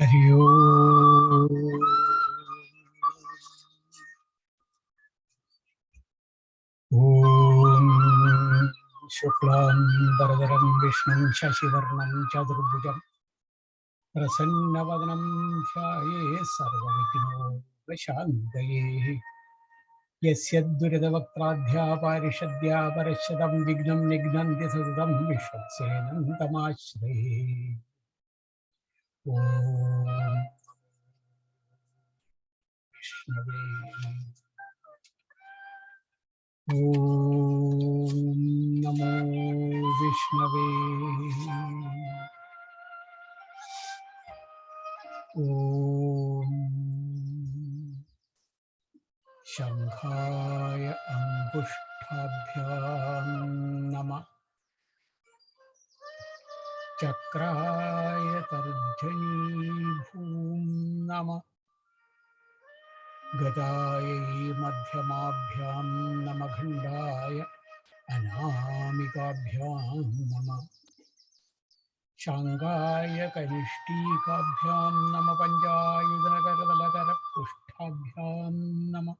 हरि। ॐ शुक्लां वरदरं विष्णुं शशिवर्णं चतुर्भुजं प्रसन्नवदनं ध्याये सर्वविघ्नोपशान्तये यस्य दुरितवक्त्राध्यापारिषद्या परशतं विघ्नं निघ्नन्ति तमाश्रये ॐ नमो विष्णवे ॐ शङ्खाय अङ्गुष्ठाभ्यां नमः चक्राय तर्जनीभूं नमः। गदायै मध्यमाभ्यां नमखण्डाय अनामिकाभ्यां नमः। शाङ्गाय कनिष्ठीकाभ्यां नम। नमः।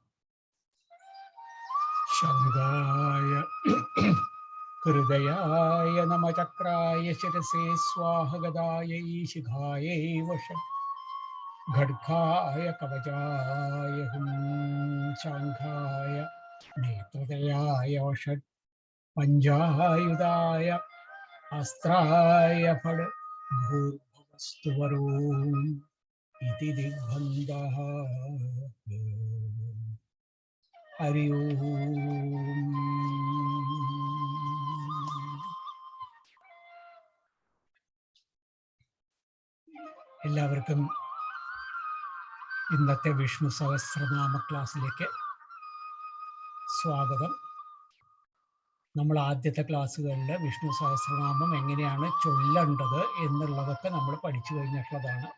हृदयाय नमचक्राय शिरसे स्वाहगदायै शिखायै वशम् खड्गाय कवचाय हुं नेत्रदयाय षट् पञ्चायुधाय, अस्त्राय फड् भूर्भुवस्तुवरो इति दिग्बन्धः। हरि ओम्। എല്ലാവർക്കും ഇന്നത്തെ വിഷ്ണു സഹസ്രനാമ ക്ലാസ്സിലേക്ക് സ്വാഗതം. നമ്മൾ ആദ്യത്തെ ക്ലാസ്സുകളിൽ വിഷ്ണു സഹസ്രനാമം എങ്ങനെയാണ് ചൊല്ലേണ്ടത് എന്നുള്ളതൊക്കെ നമ്മൾ പഠിച്ചു കഴിഞ്ഞിട്ടുള്ളതാണ്.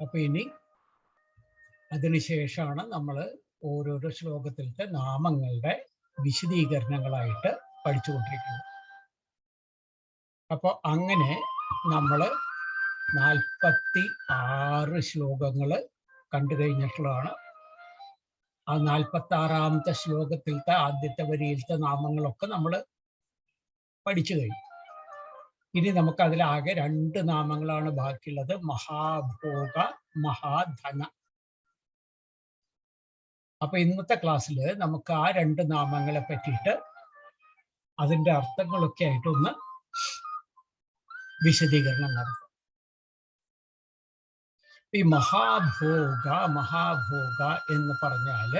അപ്പൊ ഇനി അതിനുശേഷമാണ് നമ്മൾ ഓരോരോ ശ്ലോകത്തിലത്തെ നാമങ്ങളുടെ വിശദീകരണങ്ങളായിട്ട് പഠിച്ചുകൊണ്ടിരിക്കുന്നത്. അപ്പോൾ അങ്ങനെ നമ്മൾ നാൽപ്പത്തി ആറ് ശ്ലോകങ്ങൾ കണ്ടു കഴിഞ്ഞിട്ടുള്ളതാണ്. ആ നാൽപ്പത്തി ആറാമത്തെ ശ്ലോകത്തിലത്തെ ആദ്യത്തെ വരിയിലത്തെ നാമങ്ങളൊക്കെ നമ്മൾ പഠിച്ചു കഴിഞ്ഞു. ഇനി നമുക്ക് അതിലാകെ രണ്ട് നാമങ്ങളാണ് ബാക്കിയുള്ളത്. മഹാഭോഗ മഹാധന. അപ്പൊ ഇന്നത്തെ ക്ലാസ്സിൽ നമുക്ക് ആ രണ്ട് നാമങ്ങളെ പറ്റിയിട്ട് അതിന്റെ അർത്ഥങ്ങളൊക്കെ ആയിട്ടൊന്ന് വിശദീകരണം നടത്തും. ഈ മഹാഭോഗ മഹാഭോഗ എന്ന് പറഞ്ഞാൽ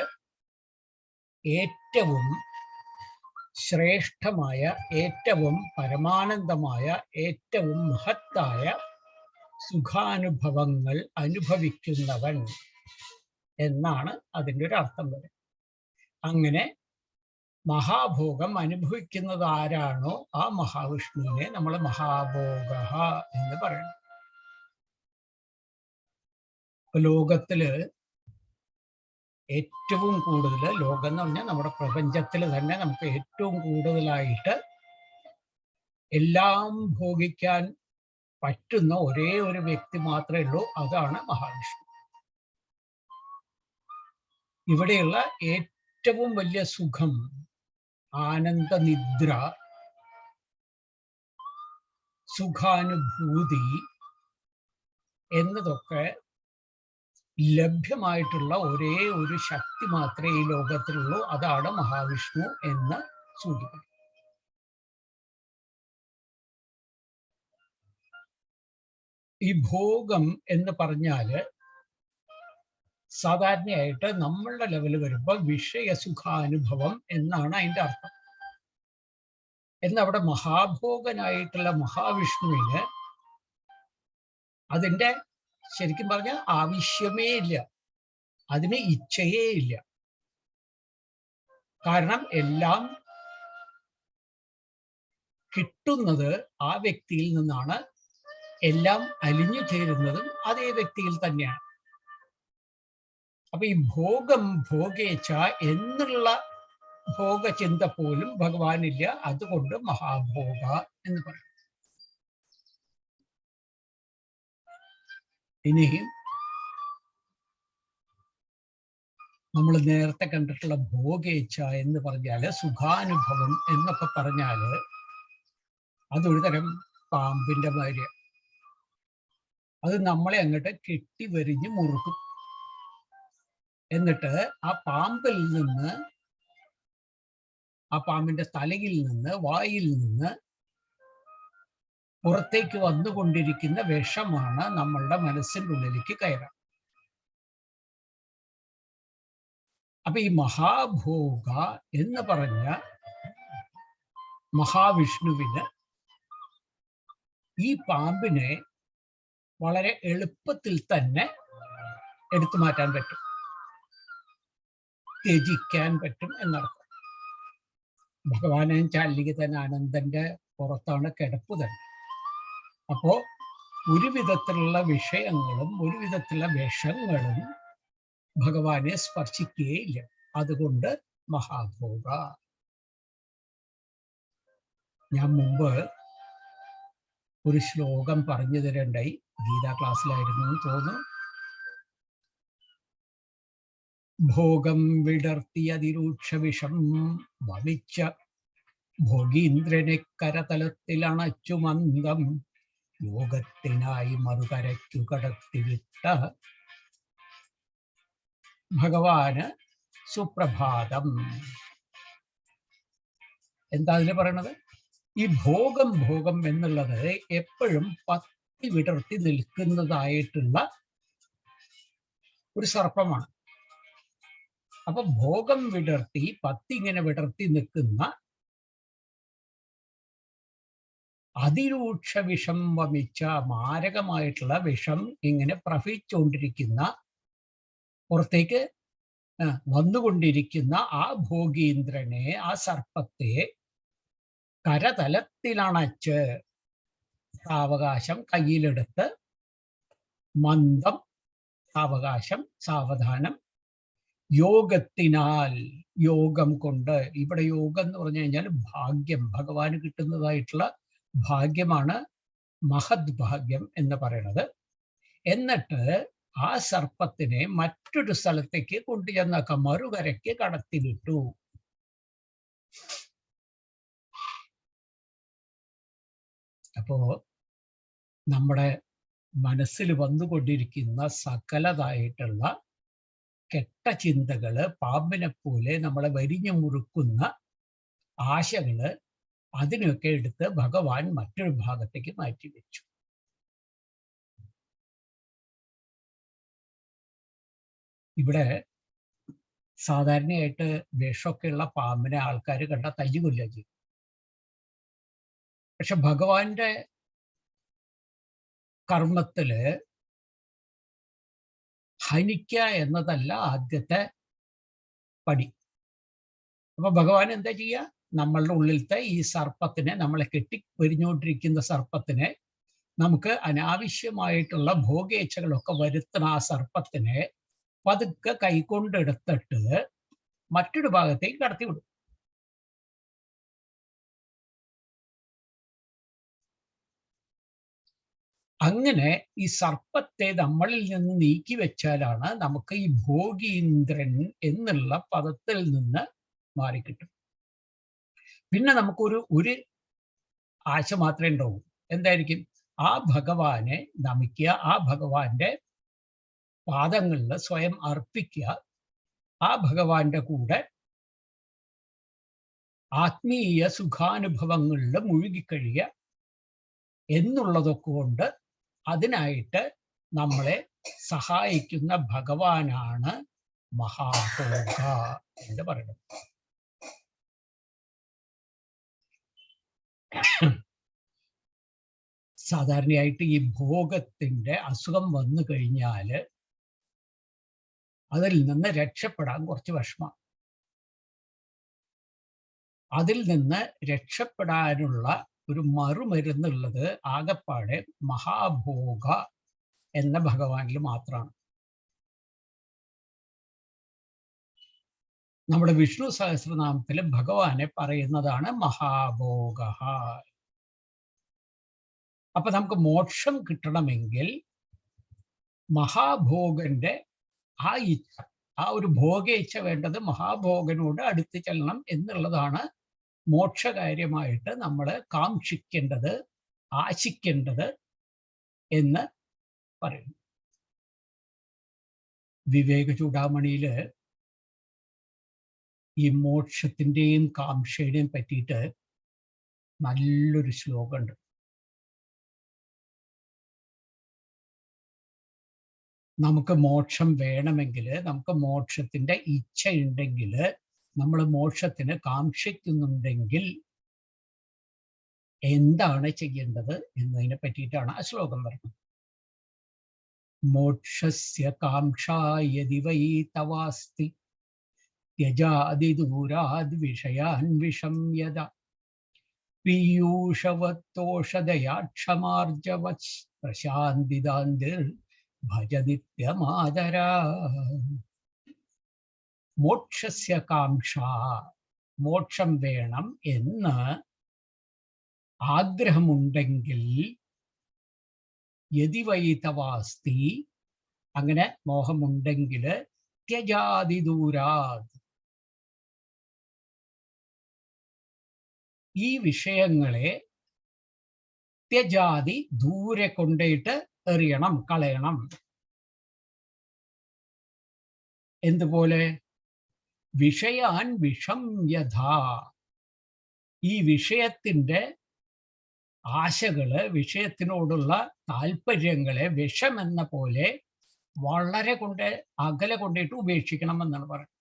ഏറ്റവും ശ്രേഷ്ഠമായ ഏറ്റവും പരമാനന്ദമായ ഏറ്റവും മഹത്തായ സുഖാനുഭവങ്ങൾ അനുഭവിക്കുന്നവൻ എന്നാണ് അതിന്റെ ഒരു അർത്ഥം വരെ. അങ്ങനെ മഹാഭോഗം അനുഭവിക്കുന്നത് ആരാണോ ആ മഹാവിഷ്ണുവിനെ നമ്മൾ മഹാഭോഗ എന്ന് ഇപ്പൊ ലോകത്തിൽ ഏറ്റവും കൂടുതൽ ലോകം എന്ന് പറഞ്ഞാൽ നമ്മുടെ പ്രപഞ്ചത്തിൽ തന്നെ നമുക്ക് ഏറ്റവും കൂടുതലായിട്ട് എല്ലാം ഭോഗിക്കാൻ പറ്റുന്ന ഒരേ ഒരു വ്യക്തി മാത്രമേ ഉള്ളൂ. അതാണ് മഹാവിഷ്ണു. ഇവിടെയുള്ള ഏറ്റവും വലിയ സുഖം ആനന്ദനിദ്ര സുഖാനുഭൂതി എന്നതൊക്കെ ലഭ്യമായിട്ടുള്ള ഒരേ ഒരു ശക്തി മാത്രമേ ഈ ലോകത്തിലുള്ളൂ. അതാണ് മഹാവിഷ്ണു എന്ന് സൂചിപ്പിക്കും ഈ ഭോഗം എന്ന് പറഞ്ഞാൽ സാധാരണയായിട്ട് നമ്മളുടെ ലെവൽ വരുമ്പോൾ വിഷയസുഖാനുഭവം എന്നാണ് അതിന്റെ അർത്ഥം. എന്നവിടെ മഹാഭോഗനായിട്ടുള്ള മഹാവിഷ്ണുവിന് അതിന്റെ ശരിക്കും പറഞ്ഞാൽ ആവശ്യമേ ഇല്ല. അതിന് ഇച്ഛയേ ഇല്ല. കാരണം എല്ലാം കിട്ടുന്നത് ആ വ്യക്തിയിൽ നിന്നാണ്. എല്ലാം അലിഞ്ഞു ചേരുന്നതും അതേ വ്യക്തിയിൽ തന്നെയാണ്. അപ്പൊ ഈ ഭോഗം ഭോഗേച്ച എന്നുള്ള ഭോഗചിന്ത പോലും ഭഗവാനില്ല. അതുകൊണ്ട് മഹാഭോഗ എന്ന് പറയും. ഇനി നമ്മൾ നേരത്തെ കണ്ടിട്ടുള്ള ഭോഗേച്ഛ എന്ന് പറഞ്ഞാൽ സുഖാനുഭവം എന്നൊക്കെ പറഞ്ഞാൽ അതൊരു തരം പാമ്പിന്റെ ഭാര്യ അത് നമ്മളെ അങ്ങോട്ട് കെട്ടി വരിഞ്ഞ് മുറുക്കും. എന്നിട്ട് ആ പാമ്പിൽ നിന്ന് ആ പാമ്പിന്റെ തലയിൽ നിന്ന് വായിൽ നിന്ന് പുറത്തേക്ക് വന്നുകൊണ്ടിരിക്കുന്ന വിഷമാണ് നമ്മളുടെ മനസ്സിന്റെ ഉള്ളിലേക്ക് കയറുക അപ്പൊ ഈ മഹാഭോഗ എന്ന് പറഞ്ഞ മഹാവിഷ്ണുവിന് ഈ പാമ്പിനെ വളരെ എളുപ്പത്തിൽ തന്നെ എടുത്തു മാറ്റാൻ പറ്റും. ത്യജിക്കാൻ പറ്റും എന്നർത്ഥം. ഭഗവാനെ ചാലിക്ക് തന്നെ ആനന്ദന്റെ പുറത്താണ് കിടപ്പ് തന്നെ. അപ്പോ ഒരു വിധത്തിലുള്ള വിഷയങ്ങളും ഒരു വിധത്തിലുള്ള വിഷങ്ങളും ഭഗവാനെ സ്പർശിക്കുകയില്ല. അതുകൊണ്ട് മഹാഭോഗ. ഞാൻ മുമ്പ് ഒരു ശ്ലോകം പറഞ്ഞു തരണ്ടായി. ഗീതാ ക്ലാസ്സിലായിരുന്നു എന്ന് തോന്നുന്നു. ഭോഗം വിടർത്തി അതിരൂക്ഷ വിഷം വമിച്ച ഭോഗീന്ദ്രനെ കരതലത്തിൽ അണച്ചു മന്ദം. യോഗത്തിനായി മറുകരയ്ക്കു കടത്തിവിട്ട ഭഗവാന് സുപ്രഭാതം. എന്താ അതിൽ പറയണത്? ഈ ഭോഗം ഭോഗം എന്നുള്ളത് എപ്പോഴും പത്തി വിടർത്തി നിൽക്കുന്നതായിട്ടുള്ള ഒരു സർപ്പമാണ്. അപ്പൊ ഭോഗം വിടർത്തി പത്തി ഇങ്ങനെ വിടർത്തി നിൽക്കുന്ന അതിരൂക്ഷ വിഷം വമിച്ച മാരകമായിട്ടുള്ള വിഷം ഇങ്ങനെ പ്രവഹിച്ചുകൊണ്ടിരിക്കുന്ന പുറത്തേക്ക് വന്നുകൊണ്ടിരിക്കുന്ന ആ ഭോഗീന്ദ്രനെ ആ സർപ്പത്തെ കരതലത്തിലണച്ച് സാവകാശം കയ്യിലെടുത്ത് മന്ദം സാവകാശം സാവധാനം യോഗത്തിനാൽ യോഗം കൊണ്ട് ഇവിടെ യോഗം എന്ന് പറഞ്ഞു കഴിഞ്ഞാൽ ഭാഗ്യം ഭഗവാന് കിട്ടുന്നതായിട്ടുള്ള ഭാഗ്യമാണ് മഹത് ഭാഗ്യം എന്ന് പറയുന്നത്. എന്നിട്ട് ആ സർപ്പത്തിനെ മറ്റൊരു സ്ഥലത്തേക്ക് കൊണ്ടുചെന്നൊക്കെ മറുകരയ്ക്ക് കടത്തിവിട്ടു. അപ്പോ നമ്മുടെ മനസ്സിൽ വന്നുകൊണ്ടിരിക്കുന്ന സകലതായിട്ടുള്ള കെട്ട ചിന്തകൾ പാമ്പിനെ പോലെ നമ്മളെ വരിഞ്ഞു മുറുക്കുന്ന ആശകൾ അതിനൊക്കെ എടുത്ത് ഭഗവാൻ മറ്റൊരു ഭാഗത്തേക്ക് മാറ്റിവെച്ചു ഇവിടെ സാധാരണയായിട്ട് വിഷമൊക്കെയുള്ള പാമ്പിനെ ആൾക്കാർ കണ്ട തല്ലികൊല്ലുക ചെയ്യും. പക്ഷെ ഭഗവാന്റെ കർമ്മത്തിൽ ഹനിക്ക എന്നതല്ല ആദ്യത്തെ പടി. അപ്പൊ ഭഗവാൻ എന്താ ചെയ്യുക നമ്മളുടെ ഉള്ളിലത്തെ ഈ സർപ്പത്തിനെ നമ്മളെ കെട്ടി പൊരിഞ്ഞുകൊണ്ടിരിക്കുന്ന സർപ്പത്തിനെ നമുക്ക് അനാവശ്യമായിട്ടുള്ള ഭോഗേച്ഛകളൊക്കെ വരുത്തുന്ന ആ സർപ്പത്തിനെ പതുക്കെ കൈകൊണ്ടെടുത്തിട്ട് മറ്റൊരു ഭാഗത്തേക്ക് കടത്തിവിടും. അങ്ങനെ ഈ സർപ്പത്തെ നമ്മളിൽ നിന്ന് നീക്കി വെച്ചാലാണ് നമുക്ക് ഈ ഭോഗീന്ദ്രൻ എന്നുള്ള പദത്തിൽ നിന്ന് മാറിക്കിട്ടും. പിന്നെ നമുക്കൊരു ഒരു ആശ മാത്രമേ ഉണ്ടാവൂ എന്തായിരിക്കും? ആ ഭഗവാനെ നമിക്കുക ആ ഭഗവാന്റെ പാദങ്ങളിൽ സ്വയം അർപ്പിക്കുക ആ ഭഗവാന്റെ കൂടെ ആത്മീയ സുഖാനുഭവങ്ങളിൽ മുഴുകിക്കഴിയുക എന്നുള്ളതൊക്കെ കൊണ്ട് അതിനായിട്ട് നമ്മളെ സഹായിക്കുന്ന ഭഗവാനാണ് മഹാഭോഗ എന്ന് പറയുന്നത്. സാധാരണയായിട്ട് ഈ ഭോഗത്തിന്റെ അസുഖം വന്നു കഴിഞ്ഞാൽ അതിൽ നിന്ന് രക്ഷപ്പെടാൻ കുറച്ച് വിഷമം. അതിൽ നിന്ന് രക്ഷപ്പെടാനുള്ള ഒരു മറുമരുന്നുള്ളത് ആകപ്പാടെ മഹാഭോഗ എന്ന ഭഗവാനിൽ മാത്രമാണ്. നമ്മുടെ വിഷ്ണു സഹസ്രനാമത്തിൽ ഭഗവാനെ പറയുന്നതാണ് മഹാഭോഗ അപ്പൊ നമുക്ക് മോക്ഷം കിട്ടണമെങ്കിൽ മഹാഭോഗന്റെ ആ ഇച്ഛ ആ ഒരു ഭോഗേച്ഛ വേണ്ടത് മഹാഭോഗനോട് അടുത്ത് ചെല്ലണം എന്നുള്ളതാണ് മോക്ഷകാര്യമായിട്ട് നമ്മൾ കാക്ഷിക്കേണ്ടത് ആശിക്കേണ്ടത് എന്ന് പറയുന്നു. വിവേക ചൂടാമണിയിൽ ഈ മോക്ഷത്തിന്റെയും കാംക്ഷയുടെയും പറ്റിയിട്ട് നല്ലൊരു ശ്ലോകമുണ്ട്. നമുക്ക് മോക്ഷം വേണമെങ്കിൽ നമുക്ക് മോക്ഷത്തിന്റെ ഇച്ഛ ഉണ്ടെങ്കിൽ നമ്മൾ മോക്ഷത്തിന് കാംക്ഷിക്കുന്നുണ്ടെങ്കിൽ എന്താണ് ചെയ്യേണ്ടത് എന്നതിനെ പറ്റിയിട്ടാണ് ആ ശ്ലോകം വരുന്നത്. മോക്ഷസ്യ കാംക്ഷായ വൈ തവാസ്തി. പ്രശാന്തിദാന്തിർ ഭജ നിത്യമാതരാ മോക്ഷസ്യ കാംക്ഷ മോക്ഷം വേണം എന്ന് ആഗ്രഹമുണ്ടെങ്കിൽ യതിവൈതവാസ്തി അങ്ങനെ മോഹമുണ്ടെങ്കിൽ ത്യജാതി ഈ വിഷയങ്ങളെ ത്യജാതി ദൂരെ കൊണ്ടേട്ട് എറിയണം കളയണം. എന്തുപോലെ? വിഷയാൻ വിഷം യഥാ. ഈ വിഷയത്തിന്റെ ആശകൾ വിഷയത്തിനോടുള്ള താല്പര്യങ്ങളെ വിഷമെന്ന പോലെ വളരെ കൊണ്ട് അകലെ കൊണ്ടിട്ട് ഉപേക്ഷിക്കണം എന്നാണ് പറയുന്നത്.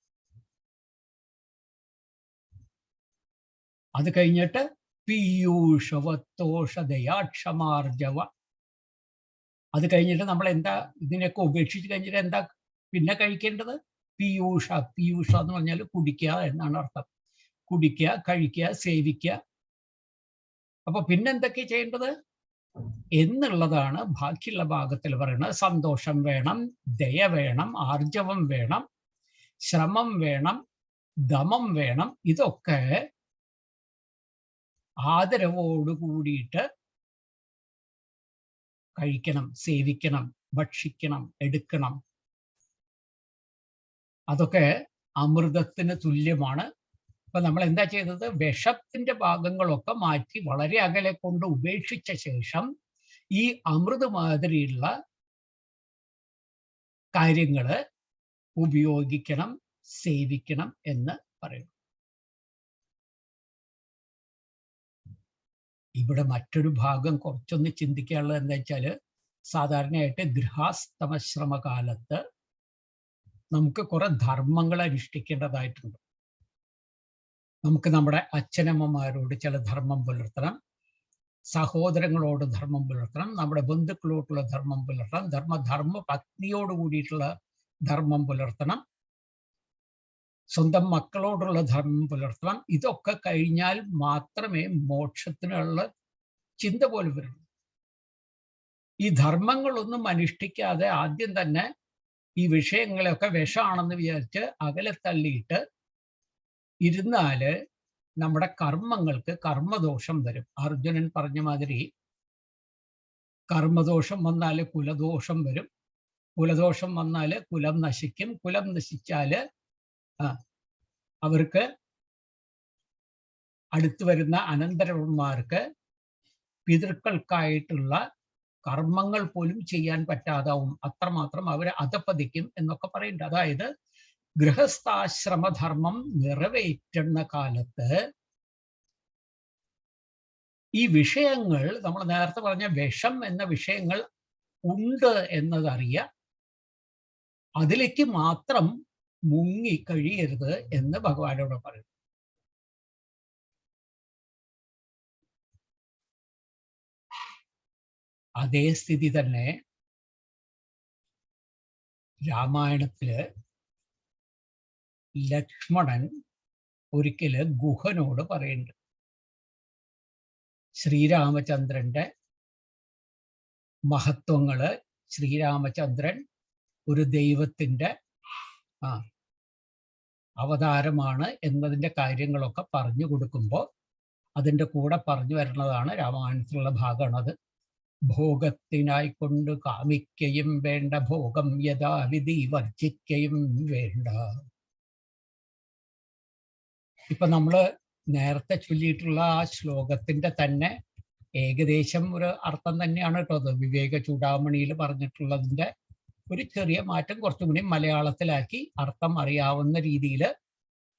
അത് കഴിഞ്ഞിട്ട് പീയൂഷവത്തോഷതയാക്ഷമാർജവ അത് കഴിഞ്ഞിട്ട് നമ്മൾ എന്താ ഇതിനൊക്കെ ഉപേക്ഷിച്ച് കഴിഞ്ഞിട്ട് എന്താ പിന്നെ കഴിക്കേണ്ടത്? പീയൂഷ പീയൂഷ എന്ന് പറഞ്ഞാൽ കുടിക്കുക എന്നാണ് അർത്ഥം. കുടിക്കുക കഴിക്കുക സേവിക്കുക. അപ്പൊ പിന്നെന്തൊക്കെ ചെയ്യേണ്ടത്? എന്നുള്ളതാണ് ബാക്കിയുള്ള ഭാഗത്തിൽ പറയുന്നത്. സന്തോഷം വേണം ദയ വേണം ആർജവം വേണം ശ്രമം വേണം ദമം വേണം. ഇതൊക്കെ ആദരവോട് കൂടിയിട്ട് കഴിക്കണം സേവിക്കണം ഭക്ഷിക്കണം എടുക്കണം. അതൊക്കെ അമൃതത്തിന് തുല്യമാണ്. അപ്പൊ നമ്മൾ എന്താ ചെയ്തത്? വിഷത്തിന്റെ ഭാഗങ്ങളൊക്കെ മാറ്റി വളരെ അകലെ കൊണ്ട് ഉപേക്ഷിച്ച ശേഷം ഈ അമൃത മാതിരിയുള്ള കാര്യങ്ങൾ ഉപയോഗിക്കണം സേവിക്കണം എന്ന് പറയുന്നു. ഇവിടെ മറ്റൊരു ഭാഗം കുറച്ചൊന്ന് ചിന്തിക്കാനുള്ളത് എന്താ വെച്ചാൽ സാധാരണയായിട്ട് ഗൃഹാസ്തമശ്രമ കാലത്ത് നമുക്ക് കുറെ ധർമ്മങ്ങൾ അനുഷ്ഠിക്കേണ്ടതായിട്ടുണ്ട്. നമുക്ക് നമ്മുടെ അച്ഛനമ്മമാരോട് ചില ധർമ്മം പുലർത്തണം സഹോദരങ്ങളോട് ധർമ്മം പുലർത്തണം നമ്മുടെ ബന്ധുക്കളോടുള്ള ധർമ്മം പുലർത്തണം ധർമ്മ ധർമ്മ പത്നിയോട് കൂടിയിട്ടുള്ള ധർമ്മം പുലർത്തണം സ്വന്തം മക്കളോടുള്ള ധർമ്മം പുലർത്തണം ഇതൊക്കെ കഴിഞ്ഞാൽ മാത്രമേ മോക്ഷത്തിനുള്ള ചിന്ത പോലും വരുള്ളൂ. ഈ ധർമ്മങ്ങളൊന്നും അനുഷ്ഠിക്കാതെ ആദ്യം തന്നെ ഈ വിഷയങ്ങളെയൊക്കെ വിഷമാണെന്ന് വിചാരിച്ച് അകലെ തള്ളിയിട്ട് ഇരുന്നാൽ നമ്മുടെ കർമ്മങ്ങൾക്ക് കർമ്മദോഷം വരും. അർജുനൻ പറഞ്ഞ മാതിരി കർമ്മദോഷം വന്നാൽ കുലദോഷം വരും. കുലദോഷം വന്നാൽ കുലം നശിക്കും. കുലം അവർക്ക് അടുത്തു വരുന്ന അനന്തരവന്മാർക്ക് പിതൃക്കൾക്കായിട്ടുള്ള കർമ്മങ്ങൾ പോലും ചെയ്യാൻ പറ്റാതാവും. അത്രമാത്രം അവരെ അധപ്പതിക്കും എന്നൊക്കെ പറയുന്നുണ്ട്. അതായത് ഗൃഹസ്ഥാശ്രമധർമ്മം നിറവേറ്റുന്ന കാലത്ത് ഈ വിഷയങ്ങൾ നമ്മൾ നേരത്തെ പറഞ്ഞ വിഷം എന്ന വിഷയങ്ങൾ ഉണ്ട് എന്നതറിയ. അതിലേക്ക് മാത്രം മുങ്ങി കഴിയരുത് എന്ന് ഭഗവാനോട് പറയും അതേ സ്ഥിതി തന്നെ രാമായണത്തിൽ ലക്ഷ്മണൻ ഒരിക്കൽ ഗുഹനോട് പറയുന്നുണ്ട്. ശ്രീരാമചന്ദ്രന്റെ മഹത്വങ്ങൾ ശ്രീരാമചന്ദ്രൻ ഒരു ദൈവത്തിന്റെ ആ അവതാരമാണ് എന്നതിന്റെ കാര്യങ്ങളൊക്കെ പറഞ്ഞു കൊടുക്കുമ്പോൾ അതിന്റെ കൂടെ പറഞ്ഞു വരുന്നതാണ് രാമായണത്തിലുള്ള അത് ഭോഗത്തിനായിക്കൊണ്ട് കാമിക്കയും വേണ്ട ഭോഗം യഥാവിധി വർജിക്കയും വേണ്ട. ഇപ്പൊ നമ്മൾ നേരത്തെ ചൊല്ലിയിട്ടുള്ള ആ ശ്ലോകത്തിന്റെ തന്നെ ഏകദേശം ഒരു അർത്ഥം തന്നെയാണ് കേട്ടോ. അത് വിവേക ചൂടാമണിയിൽ പറഞ്ഞിട്ടുള്ളതിന്റെ ഒരു ചെറിയ മാറ്റം കുറച്ചും കൂടി മലയാളത്തിലാക്കി അർത്ഥം അറിയാവുന്ന രീതിയിൽ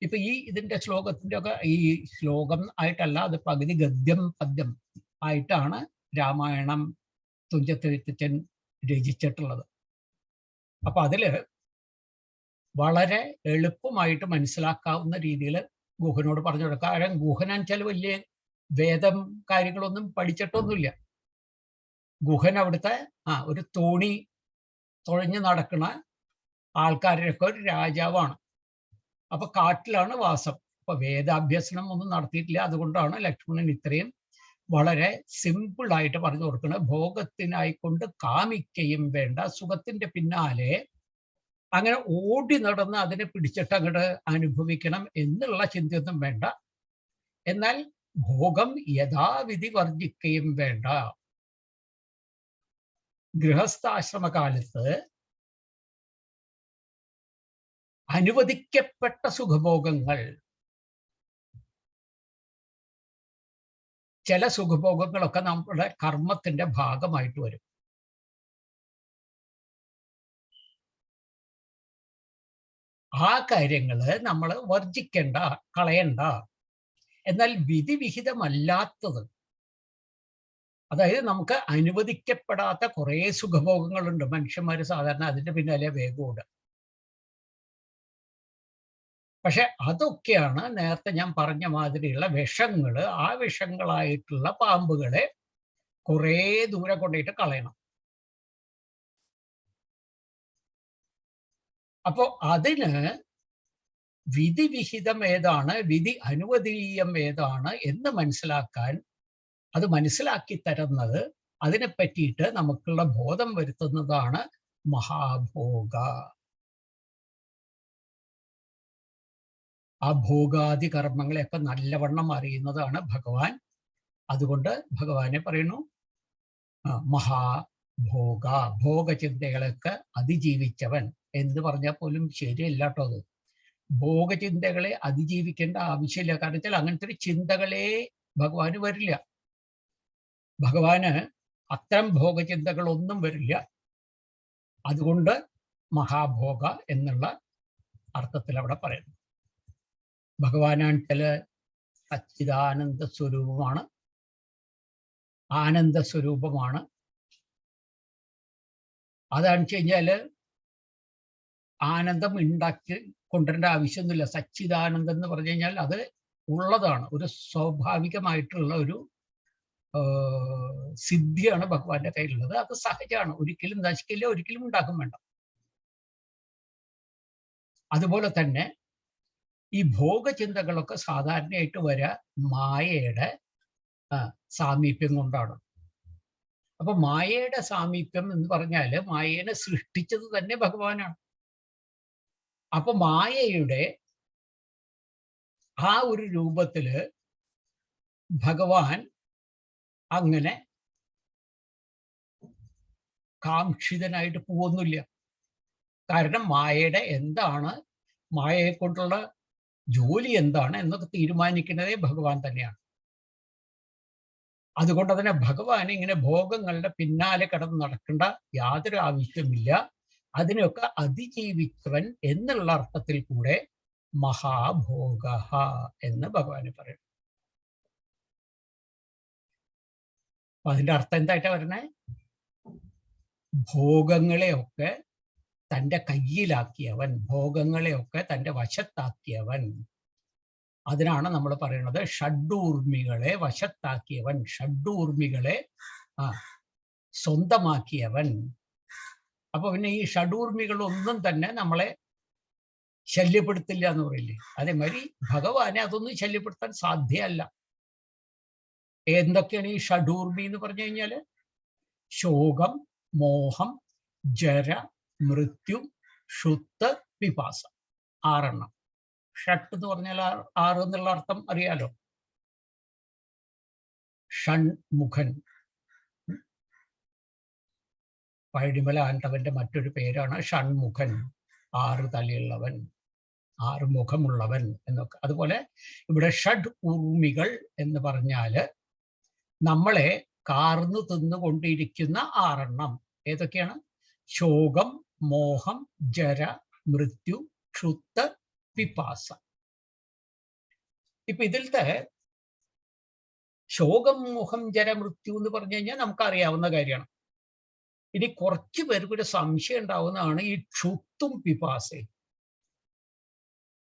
ഇപ്പൊ ഈ ഇതിന്റെ ശ്ലോകത്തിന്റെ ഒക്കെ ഈ ശ്ലോകം ആയിട്ടല്ല അത് പകുതി ഗദ്യം പദ്യം ആയിട്ടാണ് രാമായണം തുഞ്ചത്തെഴുത്തച്ഛൻ രചിച്ചിട്ടുള്ളത്. അപ്പൊ അതിൽ വളരെ എളുപ്പമായിട്ട് മനസ്സിലാക്കാവുന്ന രീതിയിൽ ഗുഹനോട് പറഞ്ഞു കൊടുക്കുക കാരണം ഗുഹനാൻ ചില വലിയ വേദം കാര്യങ്ങളൊന്നും പഠിച്ചിട്ടൊന്നുമില്ല. ഗുഹൻ അവിടുത്തെ ആ ഒരു തോണി തുഴഞ്ഞു നടക്കുന്ന ആൾക്കാരുടെയൊക്കെ ഒരു രാജാവാണ്. അപ്പൊ കാട്ടിലാണ് വാസം. അപ്പൊ വേദാഭ്യസനം ഒന്നും നടത്തിയിട്ടില്ല. അതുകൊണ്ടാണ് ലക്ഷ്മണൻ ഇത്രയും വളരെ സിമ്പിൾ ആയിട്ട് പറഞ്ഞു കൊടുക്കുന്നത്. ഭോഗത്തിനായിക്കൊണ്ട് കാമിക്കയും വേണ്ട. സുഖത്തിന്റെ പിന്നാലെ അങ്ങനെ ഓടി നടന്ന് അതിനെ പിടിച്ചിട്ട് അങ്ങോട്ട് അനുഭവിക്കണം എന്നുള്ള ചിന്തയൊന്നും വേണ്ട. എന്നാൽ ഭോഗം യഥാവിധി വർജിക്കുകയും വേണ്ട. ഗൃഹസ്ഥാശ്രമ കാലത്ത് അനുവദിക്കപ്പെട്ട സുഖഭോഗങ്ങൾ ചില സുഖഭോഗങ്ങളൊക്കെ നമ്മുടെ കർമ്മത്തിന്റെ ഭാഗമായിട്ട് വരും. ആ കാര്യങ്ങൾ നമ്മൾ വർജിക്കേണ്ട കളയണ്ട. എന്നാൽ വിധിവിഹിതമല്ലാത്തത് അതായത് നമുക്ക് അനുവദിക്കപ്പെടാത്ത കുറേ സുഖഭോഗങ്ങളുണ്ട്. മനുഷ്യന്മാർ സാധാരണ അതിന്റെ പിന്നാലെ വേഗമുണ്ട് പക്ഷെ അതൊക്കെയാണ് നേരത്തെ ഞാൻ പറഞ്ഞ മാതിരിയുള്ള വിഷങ്ങൾ ആ വിഷങ്ങളായിട്ടുള്ള പാമ്പുകളെ കുറേ ദൂരെ കൊണ്ടിട്ട് കളയണം. അപ്പോ അതിന് വിധിവിഹിതം ഏതാണ്? വിധി അനുവദീയം ഏതാണ് എന്ന് മനസ്സിലാക്കാൻ അത് മനസ്സിലാക്കി തരുന്നത് അതിനെ പറ്റിയിട്ട് നമുക്കുള്ള ബോധം വരുത്തുന്നതാണ് മഹാഭോഗ. ആ ഭോഗാദി കർമ്മങ്ങളെയൊക്കെ നല്ലവണ്ണം അറിയുന്നതാണ് ഭഗവാൻ. അതുകൊണ്ട് ഭഗവാനെ പറയുന്നു മഹാഭോഗ ഭോഗചിന്തകളൊക്കെ അതിജീവിച്ചവൻ എന്ന് പറഞ്ഞാൽ പോലും ശരിയല്ല കേട്ടോ അത്. ഭോഗചിന്തകളെ അതിജീവിക്കേണ്ട ആവശ്യമില്ല. കാരണം വെച്ചാൽ അങ്ങനത്തെ ഒരു ചിന്തകളെ ഭഗവാന് വരില്ല. ഭഗവാന് അത്തരം ഭോഗചിന്തകളൊന്നും വരില്ല. അതുകൊണ്ട് മഹാഭോഗ എന്നുള്ള അർത്ഥത്തിൽ അവിടെ പറയുന്നു. ഭഗവാനാണ് സച്ചിദാനന്ദ സ്വരൂപമാണ്. ആനന്ദ സ്വരൂപമാണ്. അതാണെന്ന് വെച്ച് കഴിഞ്ഞാൽ ആനന്ദം ഉണ്ടാക്കി കൊണ്ടുവരേണ്ട ആവശ്യമൊന്നുമില്ല. സച്ചിദാനന്ദം എന്ന് പറഞ്ഞു കഴിഞ്ഞാൽ അത് ഉള്ളതാണ്. ഒരു സ്വാഭാവികമായിട്ടുള്ള ഒരു സിദ്ധിയാണ് ഭഗവാന്റെ കയ്യിലുള്ളത്. അത് സഹജമാണ് ഒരിക്കലും നശിക്കില്ല ഒരിക്കലും ഉണ്ടാക്കും വേണ്ട. അതുപോലെ തന്നെ ഈ ഭോഗചിന്തകളൊക്കെ സാധാരണയായിട്ട് വരാ മായയുടെ സാമീപ്യം കൊണ്ടാണ്. അപ്പൊ മായയുടെ സാമീപ്യം എന്ന് പറഞ്ഞാൽ മായേനെ സൃഷ്ടിച്ചത് തന്നെ ഭഗവാനാണ്. അപ്പൊ മായയുടെ ആ ഒരു രൂപത്തിൽ ഭഗവാൻ അങ്ങനെ കാക്ഷിതനായിട്ട് പോകുന്നില്ല കാരണം മായയുടെ എന്താണ്? മായയെ കൊണ്ടുള്ള ജോലി എന്താണ് എന്നൊക്കെ തീരുമാനിക്കുന്നതേ ഭഗവാൻ തന്നെയാണ്. അതുകൊണ്ട് തന്നെ ഭഗവാൻ ഇങ്ങനെ ഭോഗങ്ങളുടെ പിന്നാലെ കടന്ന് നടക്കേണ്ട യാതൊരു ആവശ്യമില്ല അതിനൊക്കെ അതിജീവിച്ചവൻ എന്നുള്ള അർത്ഥത്തിൽ കൂടെ മഹാഭോഗ എന്ന് ഭഗവാന് പറയും അതിന്റെ അർത്ഥം എന്തായിട്ടാ പറഞ്ഞേ ഭോഗങ്ങളെയൊക്കെ തന്റെ കയ്യിലാക്കിയവൻ ഭോഗങ്ങളെയൊക്കെ തന്റെ വശത്താക്കിയവൻ. അതിനാണ് നമ്മൾ പറയുന്നത് ഷഡ്ഡൂർമികളെ വശത്താക്കിയവൻ ഷഡ്ഡൂർമികളെ ആ സ്വന്തമാക്കിയവൻ. അപ്പൊ പിന്നെ ഈ ഷഡൂർമികളൊന്നും തന്നെ നമ്മളെ ശല്യപ്പെടുത്തില്ല എന്ന് പറയില്ലേ? അതേമാതിരി ഭഗവാനെ അതൊന്നും ശല്യപ്പെടുത്താൻ സാധ്യമല്ല. എന്തൊക്കെയാണ് ഈ ഷഡൂർമി എന്ന് പറഞ്ഞു കഴിഞ്ഞാൽ? ശോകം മോഹം ജര മൃത്യു ഷുത്ത് പിപാസ. ആറെണ്ണം. ഷട്ട് എന്ന് പറഞ്ഞാൽ ആറ് എന്നുള്ള അർത്ഥം അറിയാലോ? ഷൺമുഖൻ. പഴനിമല ആണ്ടവന്റെ മറ്റൊരു പേരാണ് ഷൺമുഖൻ. ആറ് തലയുള്ളവൻ ആറ് മുഖമുള്ളവൻ എന്നൊക്കെ. അതുപോലെ ഇവിടെ ഷഡ് ഊർമികൾ എന്ന് പറഞ്ഞാൽ നമ്മളെ കാർന്നു തിന്നുകൊണ്ടിരിക്കുന്ന ആറെണ്ണം. ഏതൊക്കെയാണ്? ശോകം മോഹം ജര മൃത്യു ക്ഷുത്ത് പിപ്പാസ ഇപ്പൊ ഇതിലത്തെ ശോകം മോഹം ജര മൃത്യു എന്ന് പറഞ്ഞു കഴിഞ്ഞാൽ നമുക്ക് അറിയാവുന്ന കാര്യമാണ്. ഇനി കുറച്ച് പേർക്ക് ഒരു സംശയം ഉണ്ടാവുന്നതാണ് ഈ ക്ഷുത്തും പിപാസയും.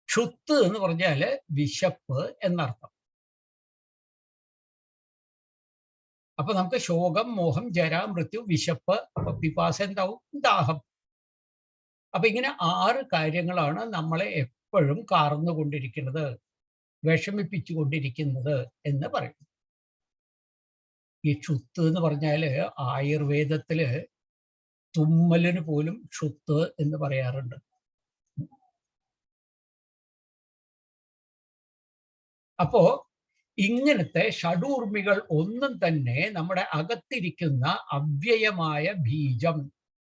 ക്ഷുത്ത് എന്ന് പറഞ്ഞാൽ വിശപ്പ് എന്നർത്ഥം. അപ്പൊ നമുക്ക് ശോകം മോഹം ജര മൃത്യു വിശപ്പ് പിപാസ എന്താവും? ദാഹം. അപ്പൊ ഇങ്ങനെ ആറ് കാര്യങ്ങളാണ് നമ്മളെ എപ്പോഴും കാർന്നുകൊണ്ടിരിക്കുന്നത് വിഷമിപ്പിച്ചുകൊണ്ടിരിക്കുന്നത് എന്ന് പറയും. ഈ ക്ഷുത്ത് എന്ന് പറഞ്ഞാൽ ആയുർവേദത്തിൽ തുമ്മലിന് പോലും ക്ഷുത്ത് എന്ന് പറയാറുണ്ട്. അപ്പോ ഇങ്ങനത്തെ ഷഡൂർമികൾ ഒന്നും തന്നെ നമ്മുടെ അകത്തിരിക്കുന്ന അവ്യയമായ ബീജം.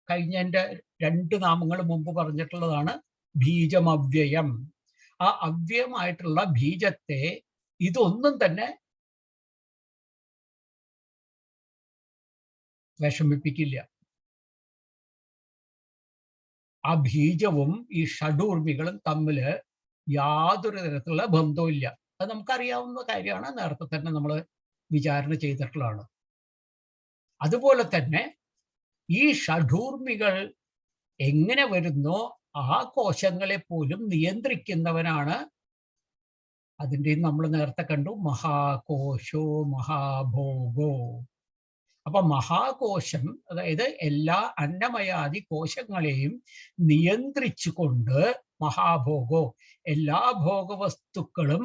കഴിഞ്ഞ എന്റെ രണ്ട് നാമങ്ങൾ മുമ്പ് പറഞ്ഞിട്ടുള്ളതാണ് ബീജം അവ്യയം ആ അവ്യയമായിട്ടുള്ള ബീജത്തെ ഇതൊന്നും തന്നെ വിഷമിപ്പിക്കില്ല. ആ ബീജവും ഈ ഷഡൂർമികളും തമ്മിൽ യാതൊരു തരത്തിലുള്ള ബന്ധവും ഇല്ല അത് നമുക്കറിയാവുന്ന കാര്യമാണ്. നേരത്തെ തന്നെ നമ്മൾ വിചാരണ ചെയ്തിട്ടുള്ളതാണ്. അതുപോലെ തന്നെ ഈ ഷഡൂർമികൾ എങ്ങനെ വരുന്നോ ആ കോശങ്ങളെ പോലും നിയന്ത്രിക്കുന്നവനാണ് അതിന്റെ നമ്മൾ നേരത്തെ കണ്ടു. മഹാകോശോ മഹാഭോഗോ. അപ്പൊ മഹാകോശം അതായത് എല്ലാ അന്നമയാദി കോശങ്ങളെയും നിയന്ത്രിച്ചു കൊണ്ട് മഹാഭോഗോ എല്ലാ ഭോഗവസ്തുക്കളും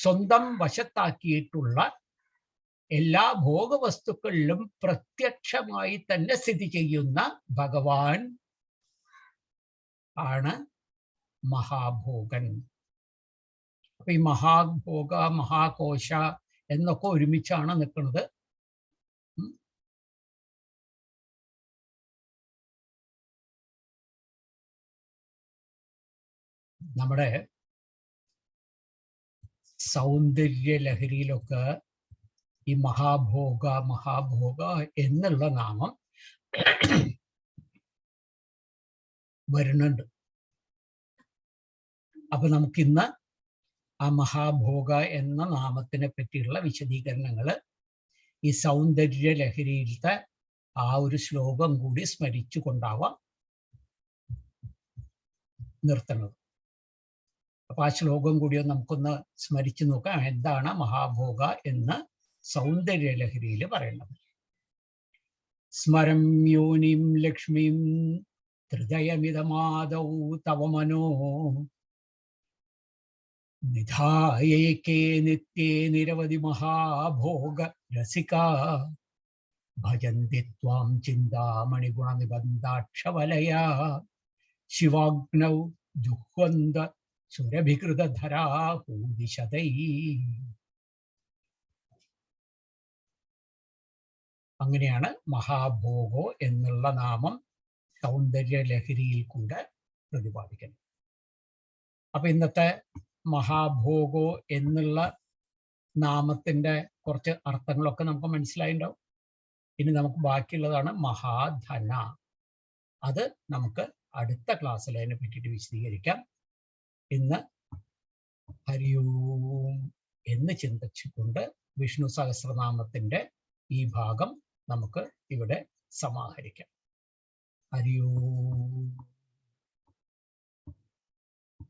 സ്വന്തം വശത്താക്കിയിട്ടുള്ള എല്ലാ ഭോഗവസ്തുക്കളിലും പ്രത്യക്ഷമായി തന്നെ സ്ഥിതി ചെയ്യുന്ന ഭഗവാൻ ആണ് മഹാഭോഗൻ. അപ്പൊ ഈ മഹാഭോഗ മഹാകോശ എന്നൊക്കെ ഒരുമിച്ചാണ് നിൽക്കുന്നത്. നമ്മുടെ സൗന്ദര്യ ലഹരിയിലൊക്കെ ഈ മഹാഭോഗ മഹാഭോഗ എന്നുള്ള നാമം വരുന്നുണ്ട്. അപ്പൊ നമുക്കിന്ന് ആ മഹാഭോഗ എന്ന നാമത്തിനെ പറ്റിയുള്ള വിശദീകരണങ്ങൾ ഈ സൗന്ദര്യ ലഹരിയിലത്തെ ആ ഒരു ശ്ലോകം കൂടി സ്മരിച്ചു കൊണ്ടാവാം നിർത്തുന്നത്. അപ്പൊ ആ ശ്ലോകം കൂടി നമുക്കൊന്ന് സ്മരിച്ചു നോക്കാം. എന്താണ് മഹാഭോഗ എന്ന് സൗന്ദര്യ ലഹരിയിൽ പറയുന്നത്. സ്മരം യോനിം ലക്ഷ്മിം ഹൃദയമിതമാദൗ തവ മനോ. നിധായേക്കേ നിത്യേ നിരവധി മഹാഭോഗ രസിക. ഭജന്തി ത്വാം ചിന്താമണിഗുണനിബന്ധാക്ഷവലയ ശിവാഗ്നൗ ജുഹ്വന്ത അങ്ങനെയാണ് മഹാഭോഗോ എന്നുള്ള നാമം സൗന്ദര്യലഹരിയിൽ കൂടെ പ്രതിപാദിക്കുന്നത്. അപ്പൊ ഇന്നത്തെ മഹാഭോഗോ എന്നുള്ള നാമത്തിന്റെ കുറച്ച് അർത്ഥങ്ങളൊക്കെ നമുക്ക് മനസ്സിലായിണ്ടാവും ഇനി നമുക്ക് ബാക്കിയുള്ളതാണ് മഹാധന. അത് നമുക്ക് അടുത്ത ക്ലാസ്സിൽ അതിനെ പറ്റിയിട്ട് വിശദീകരിക്കാം. ഇന്ന് ഹരിയോം എന്ന് ചിന്തിച്ചുകൊണ്ട് വിഷ്ണു സഹസ്രനാമത്തിന്റെ ഈ ഭാഗം നമുക്ക് ഇവിടെ സമാഹരിക്കാം. ഹരിയോം